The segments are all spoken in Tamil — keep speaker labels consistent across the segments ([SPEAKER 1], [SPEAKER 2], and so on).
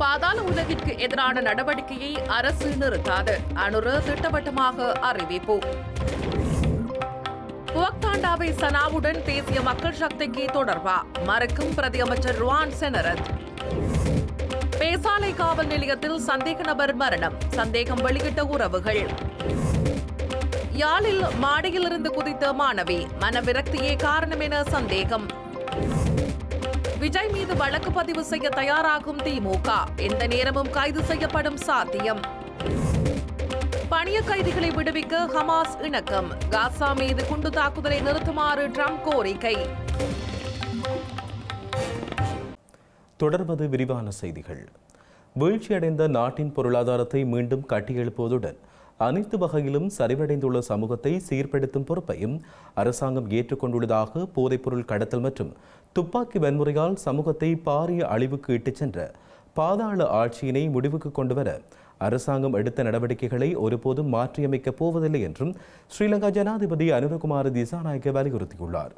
[SPEAKER 1] பாதாள உலகிற்கு எதிரான நடவடிக்கையை அரசு நிறுத்தாது. அனுர திட்டவட்டமாக அறிவிப்பு. புவக்தாண்டாவை சனாவுடன் தேசிய மக்கள் சக்திக்கு தொடர்பா? மறுக்கும் பிரதியமைச்சர் ருவான் செனரத். பேசாலை காவல் நிலையத்தில் சந்தேக நபர் மரணம். சந்தேகம் வெளியிட்ட உறவுகள். யாழில் மாடியிலிருந்து குதித்த மாணவி மனவிரக்தியே காரணம் என சந்தேகம். விஜய் மீது வழக்கு பதிவு செய்ய தயாராகும் திமுக. எந்த நேரமும் கைது செய்யப்படும் சாத்தியம். பணிய கைதிகளை விடுவிக்க ஹமாஸ் இணக்கம். காசா மீது குண்டு தாக்குதலை நிறுத்துமாறு ட்ரம்ப் கோரிக்கை.
[SPEAKER 2] தொடர்வது விரிவான செய்திகள். வீழ்ச்சியடைந்த நாட்டின் பொருளாதாரத்தை மீண்டும் கட்டியெழுப்புவதுடன் அனைத்து வகையிலும் சரிவடைந்துள்ள சமூகத்தை சீர்படுத்தும் பொறுப்பையும் அரசாங்கம் ஏற்றுக்கொண்டுள்ளதாக போதைப்பொருள் கடத்தல் மற்றும் துப்பாக்கி வன்முறையால் சமூகத்தை பாரிய அழிவுக்கு இட்டுச் சென்ற பாதாள ஆட்சியினை முடிவுக்கு கொண்டுவர அரசாங்கம் எடுத்த நடவடிக்கைகளை ஒருபோதும் மாற்றியமைக்கப் போவதில்லை என்றும் ஸ்ரீலங்கா ஜனாதிபதி அனுரகுமார திசாநாயக்க வலியுறுத்தியுள்ளார்.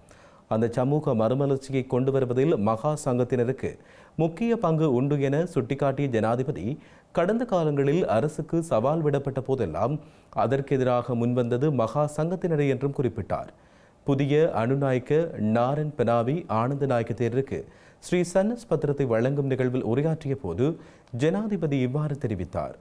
[SPEAKER 2] அந்த சமூக மறுமலர்ச்சியை கொண்டு வருவதில் மகா சங்கத்தினருக்கு முக்கிய பங்கு உண்டு என சுட்டிக்காட்டிய ஜனாதிபதி கடந்த காலங்களில் அரசுக்கு சவால் விடப்பட்ட போதெல்லாம் அதற்கு எதிராக முன்வந்தது மகா சங்கத்தினரை என்றும் குறிப்பிட்டார். புதிய அனுநாயக்க நாரன் பெனாவி ஆனந்த நாயக்க தேரருக்கு ஸ்ரீ சன்னஸ் பத்திரத்தை வழங்கும் நிகழ்வில் உரையாற்றிய போது ஜனாதிபதி இவ்வாறு தெரிவித்தார்.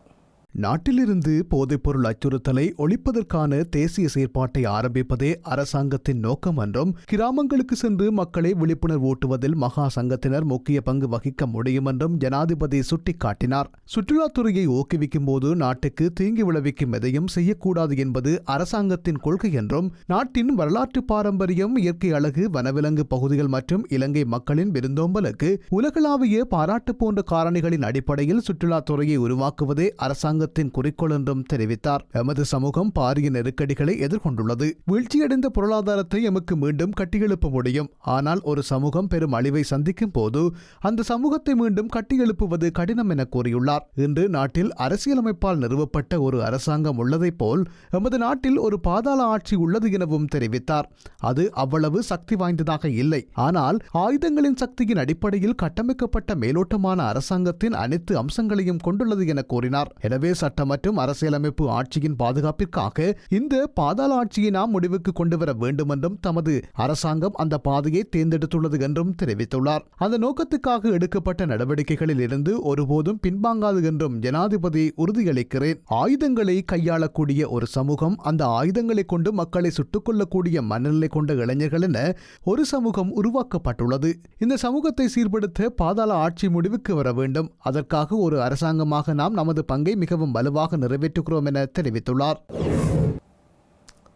[SPEAKER 3] நாட்டிலிருந்து போதைப்பொருள் அச்சுறுத்தலை ஒழிப்பதற்கான தேசிய செயற்பாட்டை ஆரம்பிப்பதே அரசாங்கத்தின் நோக்கம் என்றும் கிராமங்களுக்கு சென்று மக்களை விழிப்புணர்வு ஊட்டுவதில் மகா சங்கத்தினர் முக்கிய பங்கு வகிக்க முடியும் என்றும் ஜனாதிபதி சுட்டிக்காட்டினார். சுற்றுலாத்துறையை ஊக்குவிக்கும் போது நாட்டுக்கு தீங்கு விளைவிக்கும் எதையும் செய்யக்கூடாது என்பது அரசாங்கத்தின் கொள்கை என்றும் நாட்டின் வரலாற்று பாரம்பரியம் இயற்கை அழகு வனவிலங்கு பகுதிகள் மற்றும் இலங்கை மக்களின் விருந்தோம்பலுக்கு உலகளாவிய பாராட்டு போன்ற காரணிகளின் அடிப்படையில் சுற்றுலாத்துறையை உருவாக்குவதே அரசாங்க அரசாங்கத்தின் குறிக்கோள் என்றும் தெரிவித்தார். எமது சமூகம் பாரிய நெருக்கடிகளை எதிர்கொண்டுள்ளது. வீழ்ச்சியடைந்த பொருளாதாரத்தை எமக்கு மீண்டும் கட்டியெழுப்ப முடியும். ஆனால் ஒரு சமூகம் பெரும் அழிவை சந்திக்கும் போது அந்த சமூகத்தை மீண்டும் கட்டியெழுப்புவது கடினம் என கூறியுள்ளார். இன்று நாட்டில் அரசியலமைப்பால் நிறுவப்பட்ட ஒரு அரசாங்கம் உள்ளதைப் போல் எமது நாட்டில் ஒரு பாதாள ஆட்சி உள்ளது எனவும் தெரிவித்தார். அது அவ்வளவு சக்தி வாய்ந்ததாக இல்லை. ஆனால் ஆயுதங்களின் சக்தியின் அடிப்படையில் கட்டமைக்கப்பட்ட மேலோட்டமான அரசாங்கத்தின் அனைத்து அம்சங்களையும் கொண்டுள்ளது என கூறினார். எனவே சட்ட மற்றும் அரசியலமைப்பு ஆட்சியின் பாதுகாப்பிற்காக இந்த பாதாள ஆட்சியை நாம் முடிவுக்கு கொண்டு வர வேண்டும் என்றும் தமது அரசாங்கம் அந்த பாதையை தேர்ந்தெடுத்துள்ளது என்றும் தெரிவித்துள்ளார். அந்த நோக்கத்துக்காக எடுக்கப்பட்ட நடவடிக்கைகளில் இருந்து ஒருபோதும் பின்வாங்காது என்றும் ஜனாதிபதி உறுதியளிக்கிறேன். ஆயுதங்களை கையாளக்கூடிய ஒரு சமூகம் அந்த ஆயுதங்களை கொண்டு மக்களை சுட்டுக் கொள்ளக்கூடிய மனநிலை கொண்ட இளைஞர்கள் என ஒரு சமூகம் உருவாக்கப்பட்டுள்ளது. இந்த சமூகத்தை சீர்படுத்த பாதாள ஆட்சி முடிவுக்கு வர வேண்டும். அதற்காக ஒரு அரசாங்கமாக நாம் நமது பங்கை மிகவும் வலுவாக நிறைவேற்றுகிறோம் என தெரிவித்துள்ளார்.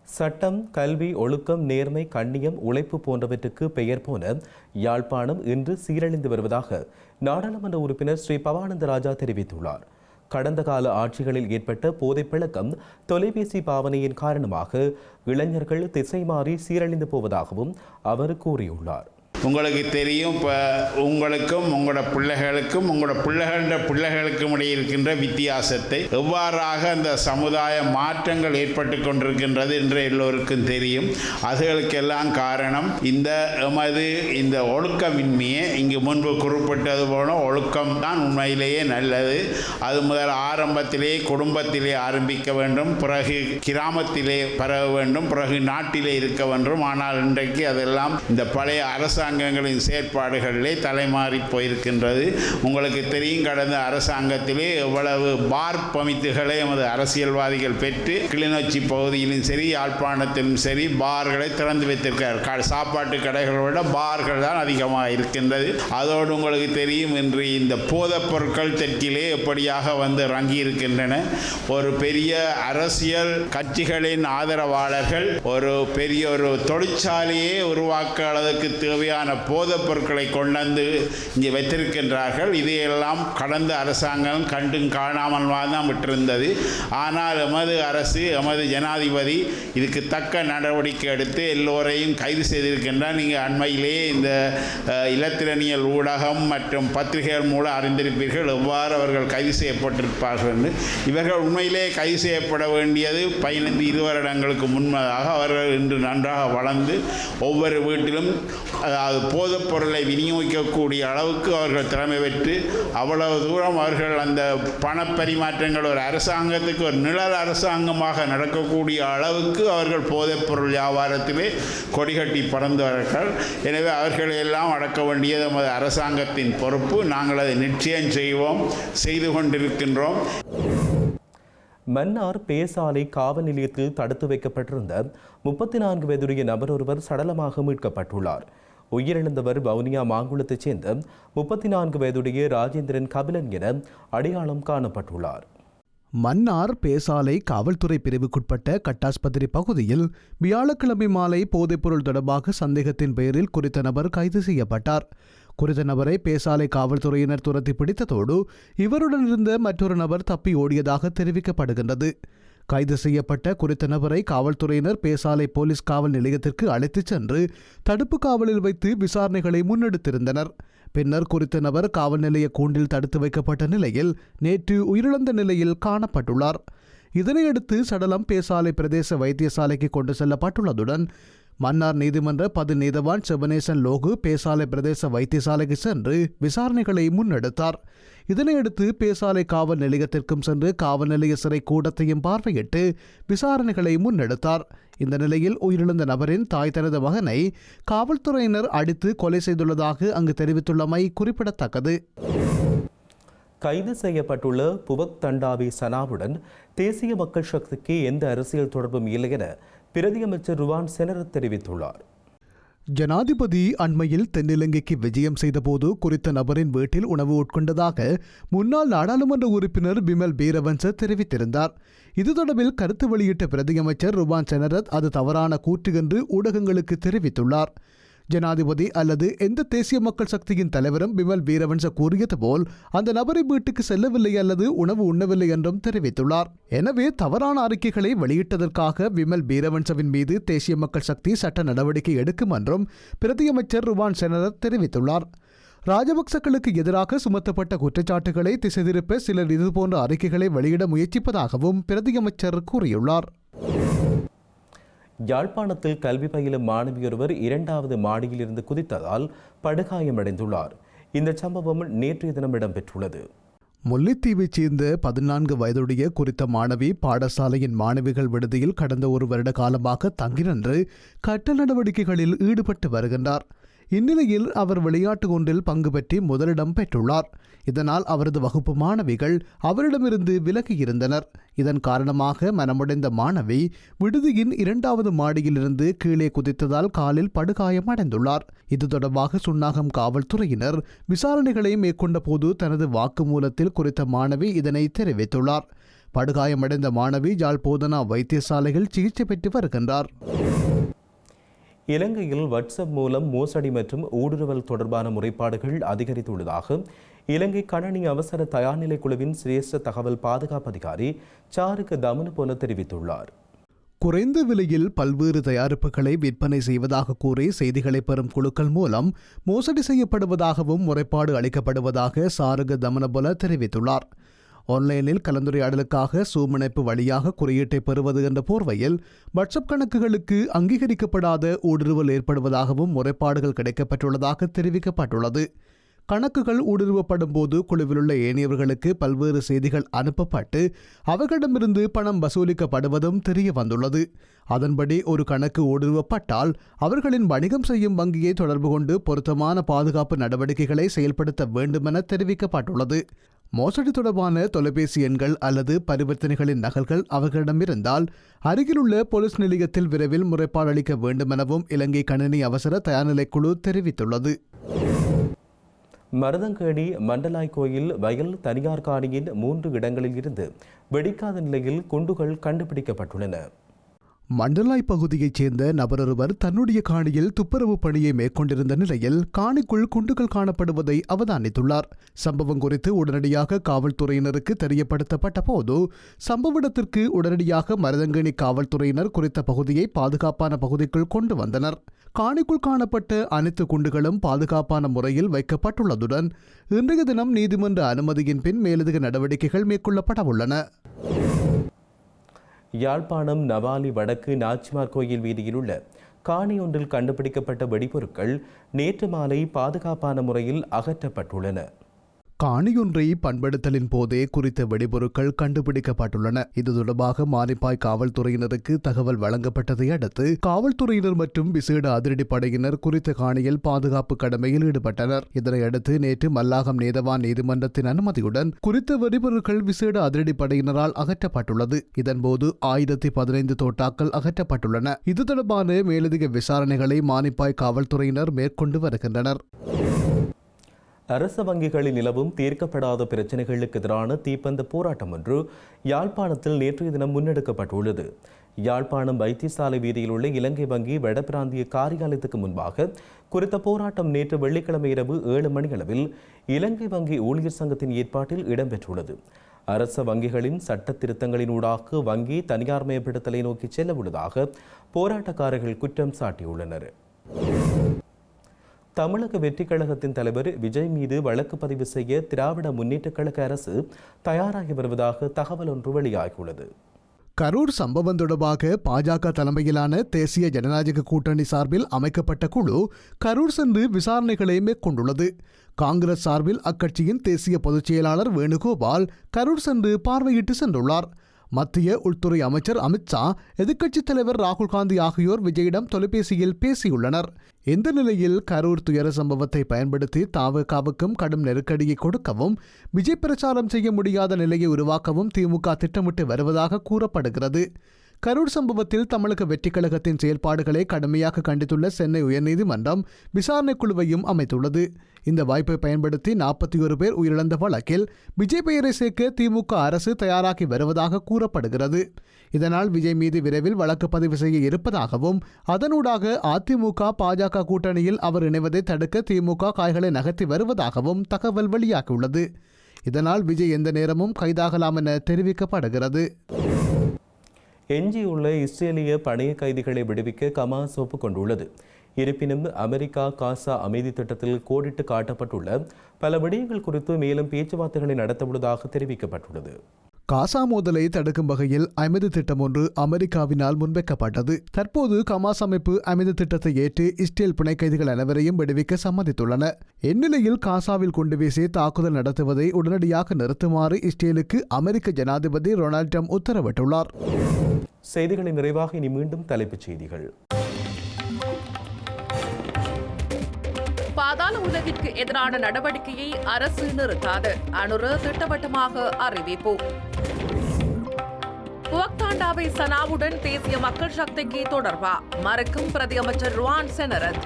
[SPEAKER 2] சட்டம் கல்வி ஒழுக்கம் நேர்மை கண்ணியம் உழைப்பு போன்றவற்றுக்கு பெயர் போன யாழ்ப்பாணம் இன்று சீரழிந்து வருவதாக நாடாளுமன்ற உறுப்பினர் ஸ்ரீ பவானந்த ராஜா தெரிவித்துள்ளார். கடந்த கால ஆட்சிகளில் ஏற்பட்ட போதைப்பழக்கம் தொலைபேசி பாவனையின் காரணமாக இளைஞர்கள் திசை மாறி சீரழிந்து போவதாகவும் அவர் கூறியுள்ளார்.
[SPEAKER 4] உங்களுக்கு தெரியும் இப்போ உங்களுக்கும் உங்களோட பிள்ளைகளுக்கும் உங்களோட பிள்ளைகள பிள்ளைகளுக்கும் இடையே இருக்கின்ற வித்தியாசத்தை எவ்வாறாக அந்த சமுதாய மாற்றங்கள் ஏற்பட்டு கொண்டிருக்கின்றது என்று எல்லோருக்கும் தெரியும். அதுகளுக்கெல்லாம் காரணம் இந்த எமது இந்த ஒழுக்கமின்மையே இங்கு முன்பு குறிப்பிட்டது போல ஒழுக்கம் தான் உண்மையிலேயே நல்லது. அது முதல் ஆரம்பத்திலே குடும்பத்திலே ஆரம்பிக்க வேண்டும். பிறகு கிராமத்திலே பரவ வேண்டும். பிறகு நாட்டிலே இருக்க வேண்டும். ஆனால் இன்றைக்கு அதெல்லாம் இந்த பழைய அரசாங்க அரசாங்கங்களின் செயற்பாடுகளிலே தலைமாறி போயிருக்கின்றது. உங்களுக்கு தெரியும் கடந்த அரசாங்கத்திலே எவ்வளவு பார் பமித்துகளை எமது அரசியல்வாதிகள் பெற்று கிளிநொச்சி பகுதியிலும் சரி யாழ்ப்பாணத்திலும் சரி பார்களை திறந்து வைத்திருக்கிறார். சாப்பாட்டு கடைகளை விட பார்கள் தான் அதிகமாக இருக்கின்றது. அதோடு உங்களுக்கு தெரியும் இன்று இந்த போதைப் பொருட்கள் தெற்கிலே எப்படியாக வந்து ரங்கி இருக்கின்றன ஒரு பெரிய அரசியல் கட்சிகளின் ஆதரவாளர்கள் ஒரு பெரிய ஒரு தொழிற்சாலையே உருவாக்க அளவுக்கு தேவையான வகையான போதைப் பொருட்களை கொண்டாந்து இங்கே வைத்திருக்கின்றார்கள். இதையெல்லாம் கடந்த அரசாங்கம் கண்டும் காணாமல் தான் விட்டிருந்தது. ஆனால் எமது அரசு எமது ஜனாதிபதி இதுக்கு தக்க நடவடிக்கை எடுத்து எல்லோரையும் கைது செய்திருக்கின்றார். நீங்கள் அண்மையிலே இந்த இலத்திரனியல் ஊடகம் மற்றும் பத்திரிகைகள் மூலம் அறிந்திருப்பீர்கள். எவ்வாறு அவர்கள் கைது செய்யப்பட்டிருப்பார்கள் என்று. இவர்கள் உண்மையிலே கைது செய்யப்பட வேண்டியது பதினைந்து இரு வருடங்களுக்கு முன்பதாக அவர்கள் இன்று நன்றாக வளர்ந்து ஒவ்வொரு வீட்டிலும் அதாவது போதைப் பொருளை விநியோகிக்கக்கூடிய அளவுக்கு அவர்கள் திறமை பெற்று அவ்வளவு தூரம் அவர்கள் அந்த பணப்பரிமாற்றங்கள் ஒரு அரசாங்கத்துக்கு ஒரு நிழல் அரசாங்கமாக நடக்கக்கூடிய அளவுக்கு அவர்கள் போதைப் பொருள் வியாபாரத்திலே கொடிகட்டி பறந்தவர்கள் எனவே அவர்களை எல்லாம் அடக்க வேண்டியது நமது அரசாங்கத்தின் பொறுப்பு. நாங்கள் அதை நிச்சயம் செய்வோம் செய்து கொண்டிருக்கின்றோம்.
[SPEAKER 2] மன்னார் பேசாலை காவல் நிலையத்தில் தடுத்து வைக்கப்பட்டிருந்த முப்பத்தி நான்கு வயதுடைய நபர் ஒருவர் சடலமாக மீட்கப்பட்டுள்ளார். உயிரிழந்தவர் வவுனியா மாங்குளத்தைச் சேர்ந்த முப்பத்தி நான்கு வயதுடைய ராஜேந்திரன் கபிலன் என அடையாளம் காணப்பட்டுள்ளார்.
[SPEAKER 3] மன்னார் பேசாலை காவல்துறை பிரிவுக்குட்பட்ட கட்டாஸ்பத்திரி பகுதியில் வியாழக்கிழமை மாலை போதைப்பொருள் தொடர்பாக சந்தேகத்தின் பெயரில் குறித்த நபர் கைது செய்யப்பட்டார். குறித்த நபரை பேசாலை காவல்துறையினர் துரத்தி பிடித்ததோடு இவருடன் இருந்த மற்றொரு நபர் தப்பி ஓடியதாக தெரிவிக்கப்படுகின்றது. கைது செய்யப்பட்ட குறித்த நபரை காவல்துறையினர் பேசாலை போலீஸ் காவல் நிலையத்திற்கு அழைத்துச் சென்று தடுப்பு காவலில் வைத்து விசாரணைகளை முன்னெடுத்திருந்தனர். பின்னர் குறித்த நபர் காவல் நிலைய கூண்டில் தடுத்து வைக்கப்பட்ட நிலையில் நேற்று உயிரிழந்த நிலையில் காணப்பட்டுள்ளார். இதனையடுத்து சடலம் பேசாலை பிரதேச வைத்தியசாலைக்கு கொண்டு செல்லப்பட்டுள்ளதுடன் மன்னார் நீதிமன்ற பது நீதவான் லோகு பேசாலை பிரதேச வைத்தியசாலைக்கு சென்று விசாரணைகளை முன்னெடுத்தார். இதனையடுத்து பேசாலை காவல் நிலையத்திற்கும் சென்று காவல் நிலைய சிறை கூடத்தையும் பார்வையிட்டு விசாரணைகளை முன்னெடுத்தார். இந்த நிலையில் உயிரிழந்த நபரின் தாய் தனது மகனை காவல்துறையினர் அடித்து கொலை செய்துள்ளதாக அங்கு தெரிவித்துள்ளமை குறிப்பிடத்தக்கது.
[SPEAKER 2] கைது செய்யப்பட்டுள்ள புவக் தண்டாவி சனாவுடன் தேசிய மக்கள் சக்திக்கு எந்த அரசியல் தொடர்பும் இல்லை என பிரதியமைச்சர் ருவான் செனரத் தெரிவித்துள்ளார்.
[SPEAKER 3] ஜனாதிபதி அண்மையில் தென்னிலங்கைக்கு விஜயம் செய்தபோது குறித்த நபரின் வீட்டில் உணவு உட்கொண்டதாக முன்னாள் நாடாளுமன்ற உறுப்பினர் பிமல் பீரவன்ச தெரிவித்திருந்தார். இது தொடர்பில் கருத்து வெளியிட்ட பிரதியமைச்சர் ருபான் செனரத் அது தவறான கூற்று என்று ஊடகங்களுக்கு தெரிவித்துள்ளார். ஜனாதிபதி அல்லது எந்த தேசிய மக்கள் சக்தியின் தலைவரும் பிமல் வீரவன்ச கூறியது போல் அந்த நபரை வீட்டுக்கு செல்லவில்லை அல்லது உணவு உண்ணவில்லை என்றும் தெரிவித்துள்ளார். எனவே தவறான அறிக்கைகளை வெளியிட்டதற்காக விமல் வீரவன்சவின் மீது தேசிய மக்கள் சக்தி சட்ட நடவடிக்கை எடுக்கும் என்றும் பிரதியமைச்சர் ருவான் செனரத் தெரிவித்துள்ளார். ராஜபக்சக்களுக்கு எதிராக சுமத்தப்பட்ட குற்றச்சாட்டுகளை திசை திருப்ப சிலர் இதுபோன்ற அறிக்கைகளை வெளியிட முயற்சிப்பதாகவும் பிரதியமைச்சர் கூறியுள்ளார்.
[SPEAKER 2] யாழ்ப்பாணத்தில் கல்வி பயிலும் மாணவியொருவர் இரண்டாவது மாடியிலிருந்து குதித்ததால் படுகாயமடைந்துள்ளார். இந்த சம்பவம் நேற்றைய தினம் இடம்பெற்றுள்ளது.
[SPEAKER 3] முல்லைத்தீவைச் சேர்ந்த பதினான்கு வயதுடைய குறித்த மாணவி பாடசாலையின் மாணவிகள் விடுதியில் கடந்த ஒரு வருட காலமாக தங்கி நின்று கட்ட நடவடிக்கைகளில் ஈடுபட்டு வருகின்றார். இந்நிலையில் அவர் விளையாட்டு ஒன்றில் பங்கு பெற்றி முதலிடம் பெற்றுள்ளார். இதனால் அவரது வகுப்பு மாணவிகள் அவரிடமிருந்து விலகியிருந்தனர் இதன் காரணமாக மனமுடைந்த மாணவி விடுதியின் இரண்டாவது மாடியிலிருந்து கீழே குதித்ததால் காலில் படுகாயம் அடைந்துள்ளார். இது தொடர்பாக சுன்னாகம் காவல்துறையினர் விசாரணைகளை மேற்கொண்ட போது தனது வாக்குமூலத்தில் குறித்த மாணவி இதனை தெரிவித்துள்ளார். படுகாயமடைந்த மாணவி யாழ் போதனா வைத்தியசாலையில் சிகிச்சை பெற்று வருகின்றார்.
[SPEAKER 2] இலங்கையில் வாட்ஸ்அப் மூலம் மோசடி மற்றும் ஊடுருவல் தொடர்பான முறைப்பாடுகள் அதிகரித்துள்ளதாக இலங்கை கணனி அவசர தயார்நிலை குழுவின் சிரேஷ்ட தகவல் பாதுகாப்பு அதிகாரி சாருக்கு தமனுபோல தெரிவித்துள்ளார்.
[SPEAKER 3] குறைந்த விலையில் பல்வேறு தயாரிப்புகளை விற்பனை செய்வதாக கூறி செய்திகளை பெறும் குழுக்கள் மூலம் மோசடி செய்யப்படுவதாகவும் முறைப்பாடு அளிக்கப்படுவதாக சாருக தமனபுல தெரிவித்துள்ளார். ஆன்லைனில் கலந்துரையாடலுக்காக சூம் இணைப்பு வழியாக குறியீட்டை பெறுவது என்ற போர்வையில் வாட்ஸ்அப் கணக்குகளுக்கு அங்கீகரிக்கப்படாத ஊடுருவல் ஏற்படுவதாகவும் முறைப்பாடுகள் கிடைக்கப்பட்டுள்ளதாக தெரிவிக்கப்பட்டுள்ளது. கணக்குகள் ஊடுருவப்படும் போது குழுவிலுள்ள ஏனையவர்களுக்கு பல்வேறு செய்திகள் அனுப்பப்பட்டு அவர்களிடமிருந்து பணம் வசூலிக்கப்படுவதும் தெரிய வந்துள்ளது அதன்படி ஒரு கணக்கு ஊடுருவப்பட்டால் அவர்களின் வணிகம் செய்யும் வங்கியை தொடர்பு கொண்டு பொருத்தமான பாதுகாப்பு நடவடிக்கைகளை செயல்படுத்த வேண்டுமென தெரிவிக்கப்பட்டுள்ளது. மோசடி தொடர்பான தொலைபேசி எண்கள் அல்லது பரிவர்த்தனைகளின் நகல்கள் அவர்களிடம் இருந்தால் அருகிலுள்ள போலீஸ் நிலையத்தில் விரைவில் முறைப்பாடு அளிக்க வேண்டுமெனவும் இலங்கை கணினி அவசர தயார்நிலை குழு தெரிவித்துள்ளது.
[SPEAKER 2] மருதங்கேணி மண்டலாய் கோயில் வயல் தனியார் காணியின் மூன்று இடங்களில் இருந்து வெடிக்காத நிலையில் குண்டுகள் கண்டுபிடிக்கப்பட்டுள்ளன.
[SPEAKER 3] மண்டலாய் பகுதியைச் சேர்ந்த நபரொருவர் தன்னுடைய காணியில் துப்புரவு பணியை மேற்கொண்டிருந்த நிலையில் காணிக்குள் குண்டுகள் காணப்படுவதை அவதானித்துள்ளார். சம்பவம் குறித்து உடனடியாக காவல்துறையினருக்கு தெரியப்படுத்தப்பட்ட போது சம்பவ இடத்திற்கு உடனடியாக மருதங்கணி காவல்துறையினர் குறித்த பகுதியை பாதுகாப்பான பகுதிக்குள் கொண்டு வந்தனர். காணிக்குள் காணப்பட்ட அனைத்து குண்டுகளும் பாதுகாப்பான முறையில் வைக்கப்பட்டுள்ளதுடன் இன்றைய தினம் நீதிமன்ற அனுமதியின் பின் மேலதிக நடவடிக்கைகள் மேற்கொள்ளப்பட உள்ளன.
[SPEAKER 2] யாழ்ப்பாணம் நவாலி வடக்கு நாச்சிமார் கோயில் வீதியில் உள்ள காணி ஒன்றில் கண்டுபிடிக்கப்பட்ட வெடிபொருட்கள் நேற்று மாலை பாதுகாப்பான முறையில் அகற்றப்பட்டுள்ளன.
[SPEAKER 3] காணியொன்றை பண்படுத்தலின் போதே குறித்த வெடிபொருட்கள் கண்டுபிடிக்கப்பட்டுள்ளன. இது தொடர்பாக மானிப்பாய் காவல்துறையினருக்கு தகவல் வழங்கப்பட்டதை அடுத்து காவல்துறையினர் மற்றும் விசேட அதிரடி படையினர் குறித்த காணியில் பாதுகாப்பு கடமையில் ஈடுபட்டனர். இதனையடுத்து நேற்று மல்லாகம் நேதவான் நீதிமன்றத்தின் அனுமதியுடன் குறித்த வெடிபொருட்கள் விசேட அதிரடி படையினரால் அகற்றப்பட்டுள்ளது. இதன்போது ஆயிரத்தி பதினைந்து தோட்டாக்கள் அகற்றப்பட்டுள்ளன. இது தொடர்பான மேலதிக விசாரணைகளை மானிப்பாய் காவல்துறையினர் மேற்கொண்டு வருகின்றனர்.
[SPEAKER 2] அரச வங்கிகளில் நிலவும் தீர்க்கப்படாத பிரச்சினைகளுக்கு எதிரான தீப்பந்த போராட்டம் ஒன்று யாழ்ப்பாணத்தில் நேற்றைய தினம் முன்னெடுக்கப்பட்டுள்ளது. யாழ்ப்பாணம் வைத்தியசாலை வீதியில் உள்ள இலங்கை வங்கி வடபிராந்திய காரியாலயத்துக்கு முன்பாக குறித்த போராட்டம் நேற்று வெள்ளிக்கிழமை இரவு ஏழு மணியளவில் இலங்கை வங்கி ஊழியர் சங்கத்தின் ஏற்பாட்டில் இடம்பெற்றுள்ளது. அரச வங்கிகளின் சட்ட திருத்தங்களினூடாக வங்கி தனியார்மயப்படுத்தலை நோக்கி செல்ல உள்ளதாக போராட்டக்காரர்கள் குற்றம் சாட்டியுள்ளனர். தமிழக வெற்றிக் கழகத்தின் தலைவர் விஜய் மீது வழக்கு பதிவு செய்ய திராவிட முன்னேற்றக் கழக அரசு தயாராகி வருவதாக தகவல் ஒன்று வெளியாகியுள்ளது.
[SPEAKER 3] கரூர் சம்பவம் தொடர்பாக பாஜக தலைமையிலான தேசிய ஜனநாயக கூட்டணி சார்பில் அமைக்கப்பட்ட குழு கரூர் சென்று விசாரணைகளை மேற்கொண்டுள்ளது. காங்கிரஸ் சார்பில் அக்கட்சியின் தேசிய பொதுச் செயலாளர் வேணுகோபால் கரூர் சென்று பார்வையிட்டு சென்றுள்ளார். மத்திய உள்துறை அமைச்சர் அமித்ஷா எதிர்க்கட்சித் தலைவர் ராகுல் காந்தி ஆகியோர் விஜயிடம் தொலைபேசியில் பேசியுள்ளனர். இந்த நிலையில் கரூர் துயர சம்பவத்தை பயன்படுத்தி தாவகாவுக்கும் கடும் நெருக்கடியை கொடுக்கவும் விஜய் பிரச்சாரம் செய்ய முடியாத நிலையை உருவாக்கவும் திமுக திட்டமிட்டு வருவதாக கூறப்படுகிறது. கரூர் சம்பவத்தில் தமிழக வெற்றிக் கழகத்தின் செயல்பாடுகளை கடுமையாக கண்டித்துள்ள சென்னை உயர்நீதிமன்றம் விசாரணை குழுவையும் அமைத்துள்ளது. இந்த வாய்ப்பை பயன்படுத்தி நாற்பத்தி ஒரு பேர் உயிரிழந்த வழக்கில் விஜய் பெயரை சேர்க்க திமுக அரசு தயாராகி வருவதாக கூறப்படுகிறது. இதனால் விஜய் மீது விரைவில் வழக்கு பதிவு செய்ய இருப்பதாகவும் அதனூடாக அதிமுக பாஜக கூட்டணியில் அவர் இணைவதை தடுக்க திமுக காய்களை நகர்த்தி வருவதாகவும் தகவல் வெளியாகியுள்ளது. இதனால் விஜய் எந்த நேரமும் கைதாகலாம் என தெரிவிக்கப்படுகிறது.
[SPEAKER 2] எஞ்சியுள்ள இஸ்ரேலிய பணைய கைதிகளை விடுவிக்க கமாஸ் ஒப்புக்கொண்டுள்ளது. இருப்பினும் அமெரிக்கா காசா அமைதி திட்டத்தில் கோடிட்டு காட்டப்பட்டுள்ள பல விடயங்கள் குறித்து மேலும் பேச்சுவார்த்தைகளை நடத்தவுள்ளதாக தெரிவிக்கப்பட்டுள்ளது.
[SPEAKER 3] காசா மோதலை தடுக்கும் வகையில் அமைதி திட்டம் ஒன்று அமெரிக்காவினால் முன்வைக்கப்பட்டது. தற்போது கமாஸ் அமைப்பு அமைதி திட்டத்தை ஏற்று இஸ்ரேல் பிணை கைதிகள் அனைவரையும் விடுவிக்க சம்மதித்துள்ளன. இந்நிலையில் காசாவில் கொண்டு வீசி தாக்குதல் நடத்துவதை உடனடியாக நிறுத்துமாறு இஸ்ரேலுக்கு அமெரிக்க ஜனாதிபதி டொனால்ட் ட்ரம்ப் உத்தரவிட்டுள்ளார்.
[SPEAKER 2] செய்திகளை நிறைவாக இனி மீண்டும் தலைப்புச் செய்திகள்.
[SPEAKER 1] பாதாள உலகிற்கு எதிரான நடவடிக்கையை அரசு நிறுத்தாது. அனுர திட்டவட்டமாக அறிவிப்பு. புவக்தாண்டாவை சனாவுடன் பேசிய மக்கள் சக்திக்கு தொடர்பா? மறுக்கும் பிரதியமைச்சர் ருவான் செனரத்.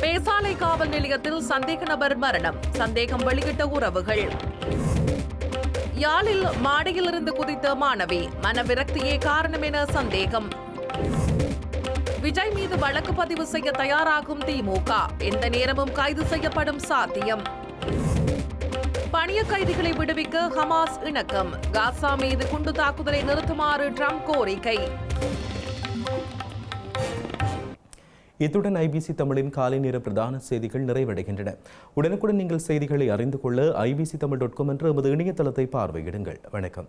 [SPEAKER 1] பேசாலை காவல் நிலையத்தில் சந்தேக நபர் மரணம். சந்தேகம் வெளியிட்ட உறவுகள். யாழில் மாடியிலிருந்து குதித்த மாணவி மனவிரக்தியே காரணம் என சந்தேகம். விஜய் மீது வழக்கு பதிவு செய்ய தயாராகும் திமுக. எந்த நேரமும் கைது செய்யப்படும் சாத்தியம். பணிய கைதிகளை விடுவிக்க ஹமாஸ் இணக்கம். காசா மீது குண்டு தாக்குதலை நிறுத்துமாறு ட்ரம்ப் கோரிக்கை.
[SPEAKER 2] இத்துடன் ஐபிசி தமிழின் காலை நேர பிரதான செய்திகள் நிறைவடைகின்றன. உடனுக்குடன் நீங்கள் செய்திகளை அறிந்து கொள்ள ஐபிசி தமிழ் டாட் காம் என்ற எமது இணையதளத்தை பார்வையிடுங்கள். வணக்கம்.